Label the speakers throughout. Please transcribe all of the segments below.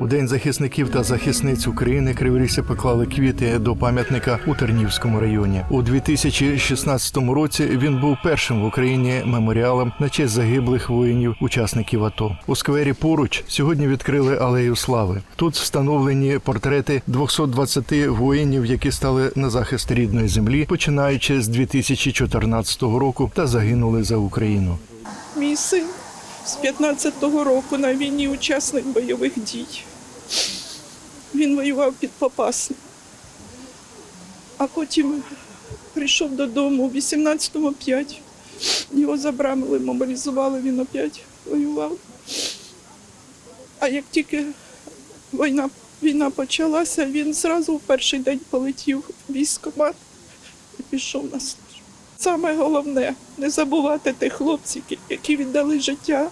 Speaker 1: У день захисників та захисниць України криворіжці поклали квіти до пам'ятника у Тернівському районі. У 2016 році він був першим в Україні меморіалом на честь загиблих воїнів, учасників АТО. У сквері поруч сьогодні відкрили алею слави. Тут встановлені портрети 220 воїнів, які стали на захист рідної землі, починаючи з 2014 року та загинули за Україну.
Speaker 2: Мій син з 15-го року на війні учасник бойових дій. Він воював під Попасним. А потім прийшов додому у 18-му 5. Його забрали, мобілізували, він опять воював. А як тільки війна, війна почалася, він зразу в перший день полетів в військкомат і пішов на службу. Саме головне не забувати тих хлопців, які віддали життя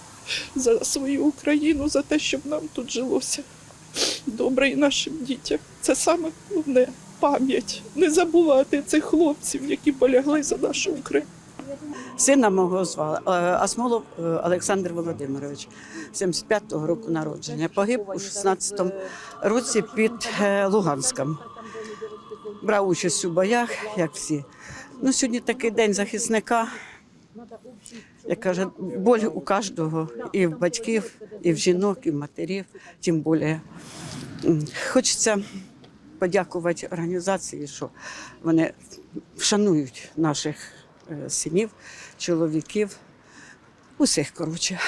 Speaker 2: за свою Україну, за те, щоб нам тут жилося добре і нашим дітям. Це саме головне пам'ять. Не забувати цих хлопців, які полягли за нашу Україну.
Speaker 3: Сина мого звали е, Асмолов е, Олександр Володимирович, 75-го року народження. Погиб у 16-му році під е, Луганськом. Брав участь у боях, як всі. Ну, сьогодні такий день захисника. Як каже, боль у кожного, і в батьків, і в жінок, і в матерів, тим більше. Хочеться подякувати організації, що вони вшанують наших е, синів, чоловіків, усіх коротше.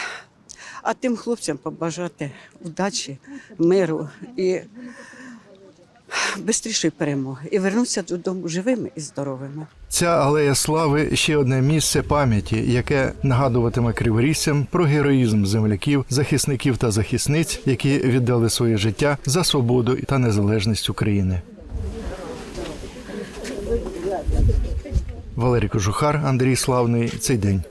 Speaker 3: А тим хлопцям побажати удачі, миру і швидшої перемоги. І вернутися додому живими і здоровими.
Speaker 1: Ця алея слави ще одне місце пам'яті, яке нагадуватиме криворіжцям про героїзм земляків, захисників та захисниць, які віддали своє життя за свободу та незалежність України. Валерій Кожухар, Андрій Славний. Цей день.